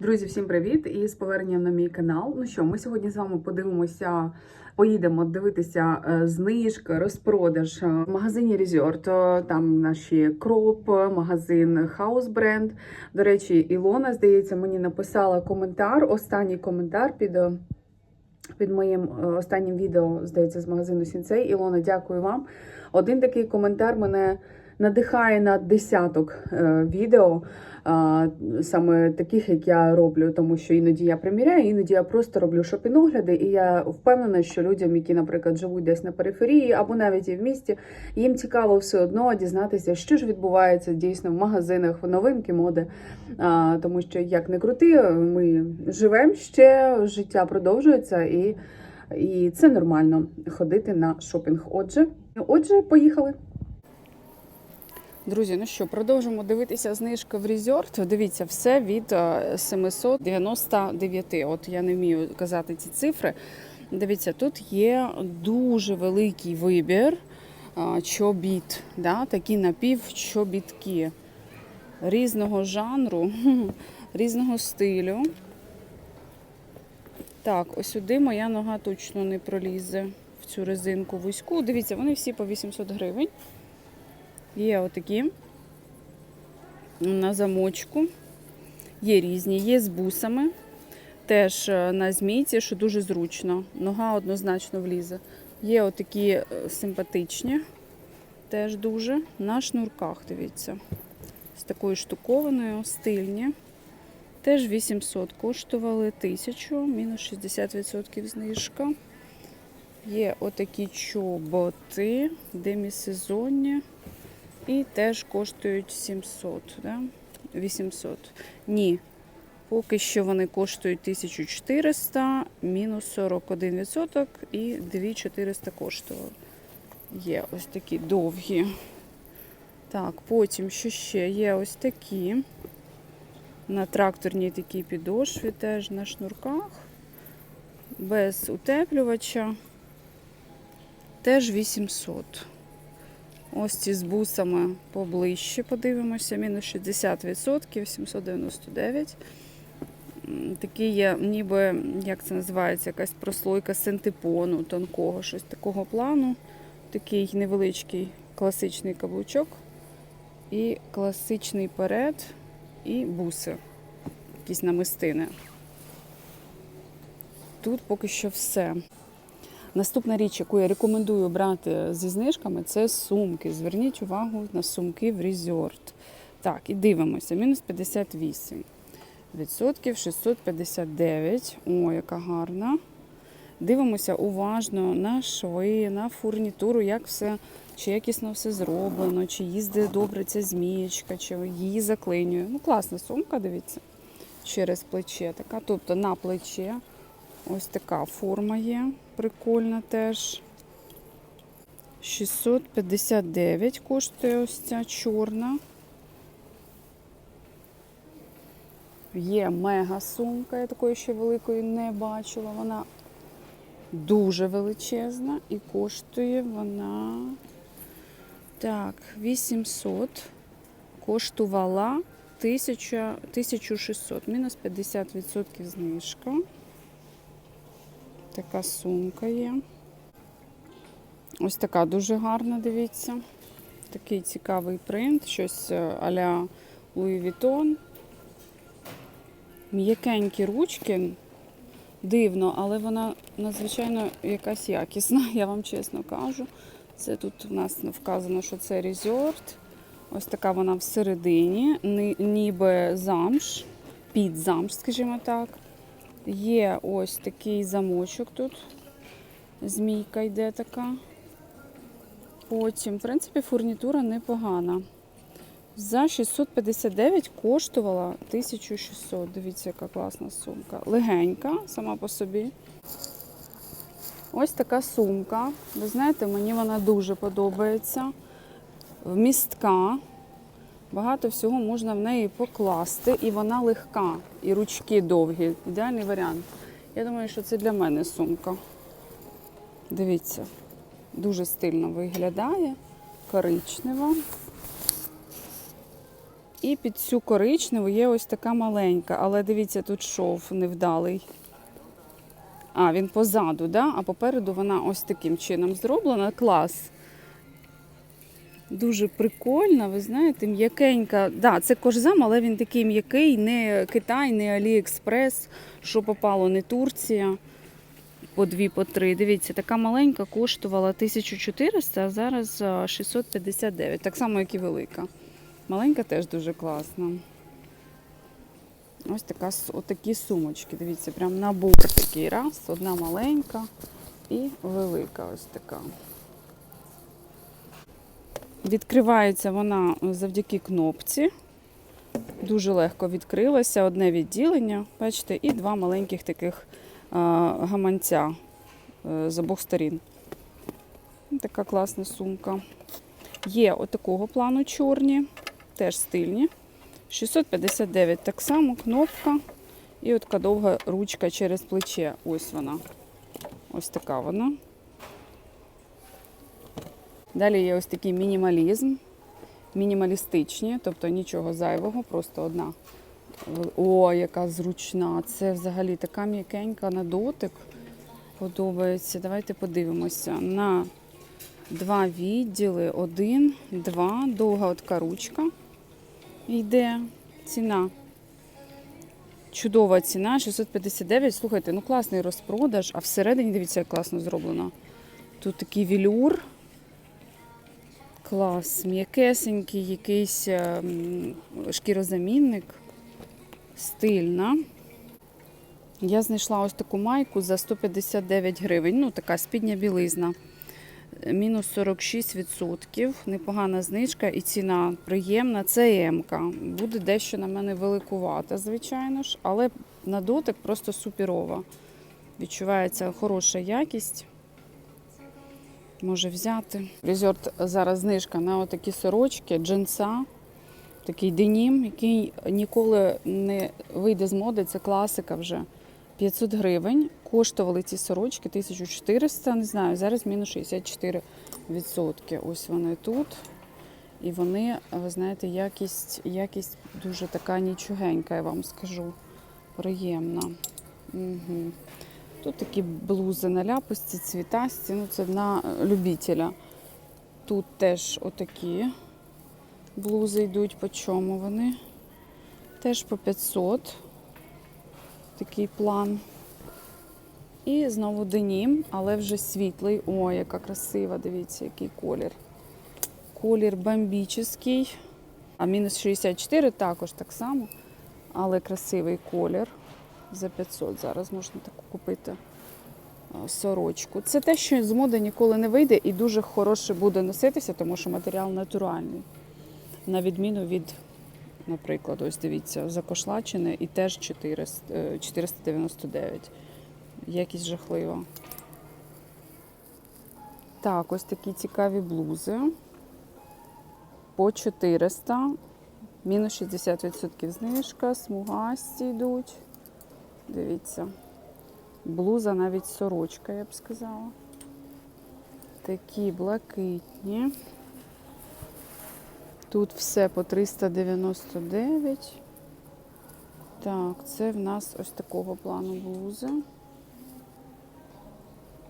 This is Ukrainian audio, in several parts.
Друзі, всім привіт! І з поверненням на мій канал. Ну що, ми сьогодні з вами подивимося, поїдемо дивитися е, знижки, розпродаж е, в магазині Resort. Е, Там наші кроп, магазин Brand. До речі, Ілона, здається, мені написала коментар. Останній коментар під. Під моїм останнім відео, здається, з магазину Сінцей. Ілона, дякую вам. Один такий коментар мене надихає на десяток е, відео, а, саме таких, як я роблю, тому що іноді я приміряю, іноді я просто роблю шопінг-огляди, і я впевнена, що людям, які, наприклад, живуть десь на периферії або навіть і в місті, їм цікаво все одно дізнатися, що ж відбувається дійсно в магазинах, в новинки моди. Тому що як не крути, ми живемо ще, життя продовжується і. І це нормально ходити на шопінг. Отже, отже, поїхали. Друзі, ну що, продовжимо дивитися знижки в Resort. Дивіться, все від е, 799. От я не вмію казати ці цифри. Дивіться, тут є дуже великий вибір е, чобіт, да? такі напівчобітки різного жанру, різного стилю. Так, ось сюди моя нога точно не пролізе в цю резинку вузьку. Дивіться, вони всі по 800 гривень. Є отакі на замочку. Є різні, є з бусами. Теж е, на змійці, що дуже зручно. Нога однозначно влізе. Є отакі е, симпатичні, теж дуже. На шнурках, дивіться. З такою штукованою, стильні. Теж 800 коштували 1000, мінус 60% знижка. Є отакі чоботи, демісезонні. І теж коштують 700, да? 800. Ні. Поки що вони коштують 1400, мінус 41% і 2400 коштували. Є ось такі довгі. Так, потім що ще? Є ось такі. На тракторній такій підошві, теж на шнурках. Без утеплювача. Теж 800. Ось ці з бусами поближче подивимося. Мінус 60%, 799. М, Такий є, ніби, як це називається, якась прослойка синтепону тонкого, щось такого плану. Такий невеличкий класичний каблучок. І класичний перед, і буси. Якісь намистини. Тут поки що все. Наступна річ, яку я рекомендую брати зі знижками, це сумки. Зверніть увагу на сумки в Resort. Так, і дивимося. Мінус 58. Відсотків 659. О, яка гарна. Дивимося уважно на шви, на фурнітуру, як все, чи якісно все зроблено, чи їздить добре ця змієчка, чи її заклинює. Ну, класна сумка, дивіться, через плече. Така, тобто на плече. Ось така форма є, прикольна теж. 659 коштує ось ця чорна. Є мега сумка, я такої ще великої не бачила. Вона дуже величезна і коштує вона так, 800. Коштувала 1000, 1600, мінус 50% знижка. Така сумка є. Ось така дуже гарна, дивіться. Такий цікавий принт, щось е, а-ля Louis Vuitton. М'якенькі ручки. Дивно, але вона надзвичайно якась якісна, я вам чесно кажу. Це тут у нас вказано, що це резорт. Ось така вона всередині, ніби замш, під замш, скажімо так. Є ось такий замочок тут. Змійка йде така. Потім, в принципі, фурнітура непогана. За 659 коштувала 1600. Дивіться, яка класна сумка. Легенька сама по собі. Ось така сумка. Ви знаєте, мені вона дуже подобається. Вмістка. Багато всього можна в неї покласти, і вона легка, і ручки довгі. Ідеальний варіант. Я думаю, що це для мене сумка. Дивіться, дуже стильно виглядає, коричнева. І під цю коричневу є ось така маленька, але дивіться, тут шов невдалий. А, він позаду, да? а попереду вона ось таким чином зроблена. Клас. Дуже прикольна, ви знаєте, м'якенька. Да, це кожзам, але він такий м'який, не Китай, не Аліекспрес, що попало, не Турція. По дві, по три. Дивіться, така маленька коштувала 1400, а зараз 659. Так само, як і велика. Маленька теж дуже класна. Ось така, отакі сумочки. Дивіться, прям набор такий раз. Одна маленька і велика ось така. Відкривається вона завдяки кнопці. Дуже легко відкрилася. Одне відділення, бачите, і два маленьких таких а, гаманця е, з обох сторін. Така класна сумка. Є отакого плану чорні, теж стильні. 659 так само, кнопка. І от така довга ручка через плече. Ось вона. Ось така вона. Далі є ось такий мінімалізм. Мінімалістичні, тобто нічого зайвого, просто одна. О, яка зручна. Це взагалі така м'якенька на дотик. Подобається. Давайте подивимося. На два відділи. Один, два. Довга от ручка йде. Ціна. Чудова ціна, 659. Слухайте, ну класний розпродаж, а всередині, дивіться, як класно зроблено. Тут такий велюр. Клас, м'якесенький, якийсь ем, шкірозамінник. Стильна. Я знайшла ось таку майку за 159 гривень. Ну, така спідня білизна. Мінус 46%. Непогана знижка і ціна приємна. Це М-ка. Буде дещо на мене великувата, звичайно ж, але на дотик просто суперова. Відчувається хороша якість. Може взяти. Резорт зараз знижка на отакі сорочки, джинса, такий денім, який ніколи не вийде з моди. Це класика вже. 500 гривень. Коштували ці сорочки 1400, не знаю, зараз мінус 64%. Ось вони тут. І вони, ви знаєте, якість, якість дуже така нічогенька, я вам скажу. Приємна. Угу. Тут такі блузи на ляпості, цвітасті, ну це на любителя. Тут теж отакі блузи йдуть, по чому вони? Теж по 500. Такий план. І знову денім, але вже світлий. Ой, яка красива, дивіться, який колір. Колір бомбічний. А мінус 64 також так само, але красивий колір. За 500 зараз можна таку купити сорочку. Це те, що з моди ніколи не вийде і дуже хороше буде носитися, тому що матеріал натуральний. На відміну від, наприклад, ось дивіться, закошлачене і теж 400, е, 499. Якість жахлива. Так, ось такі цікаві блузи. По 400. Мінус 60% знижка, смугасті йдуть. Дивіться. Блуза навіть сорочка, я б сказала. Такі блакитні. Тут все по 399. Так, це в нас ось такого плану блузи.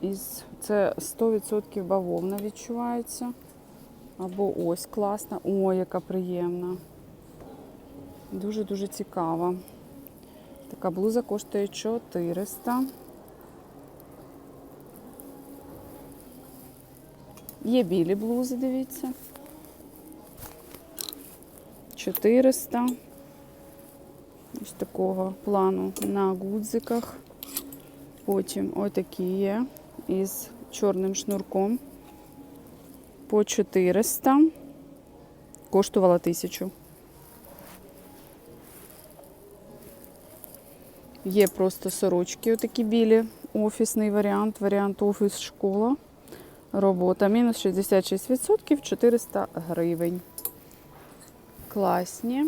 Із, це 100% бавовна відчувається. Або ось класна. О, яка приємна. Дуже-дуже цікава. Така блуза коштує 400. Є білі блузи, дивіться. 400. Ось такого плану на гудзиках. Потім отакі є із чорним шнурком. По 400. Коштувала 1000. Є просто сорочки, отакі білі, офісний варіант, варіант офіс школа. Робота. Мінус 66%, 400 гривень. Класні.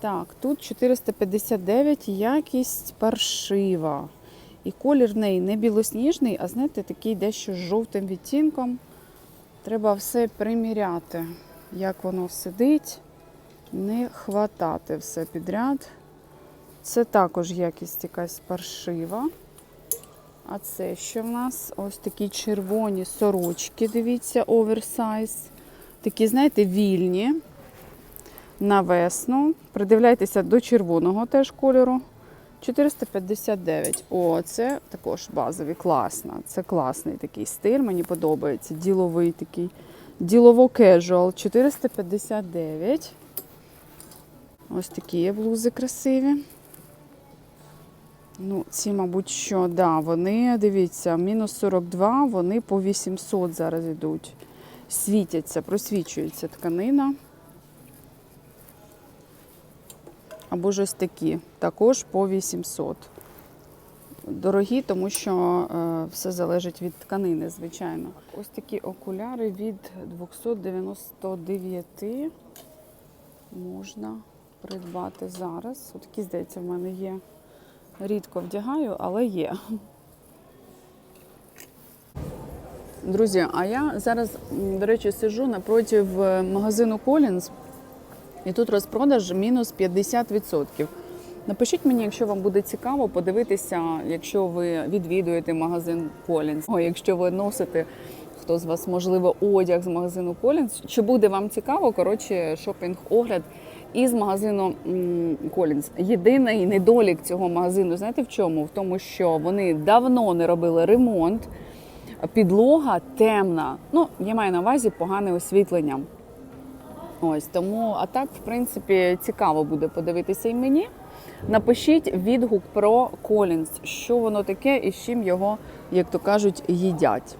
Так, тут 459, якість паршива. І колір в неї не білосніжний, а знаєте, такий дещо з жовтим відтінком. Треба все приміряти, як воно сидить. не хватати все підряд. Це також якість якась паршива. А це що в нас? Ось такі червоні сорочки, дивіться, оверсайз. Такі, знаєте, вільні на весну. Придивляйтеся до червоного теж кольору. 459. О, це також базовий, класно. Це класний такий стиль, мені подобається. Діловий такий. Ділово кежуал 459. Ось такі блузи красиві. Ну, ці, мабуть, що, да, вони, дивіться, мінус 42, вони по 800 зараз йдуть. Світяться, просвічується тканина. Або ж ось такі, також по 800. Дорогі, тому що е, все залежить від тканини, звичайно. Ось такі окуляри від 299 можна придбати зараз. От такі, здається, в мене є. Рідко вдягаю, але є. Друзі, а я зараз, до речі, сижу напроти магазину Collins, і тут розпродаж мінус 50%. Напишіть мені, якщо вам буде цікаво подивитися, якщо ви відвідуєте магазин Collins, о, якщо ви носите хто з вас, можливо, одяг з магазину Collins, чи буде вам цікаво, коротше, шопінг-огляд із магазину Collins. Єдиний недолік цього магазину, знаєте в чому? В тому, що вони давно не робили ремонт, підлога темна. Ну, я маю на увазі погане освітлення. Ось тому, а так, в принципі, цікаво буде подивитися і мені. Напишіть відгук про Collins, що воно таке і з чим його, як то кажуть, їдять.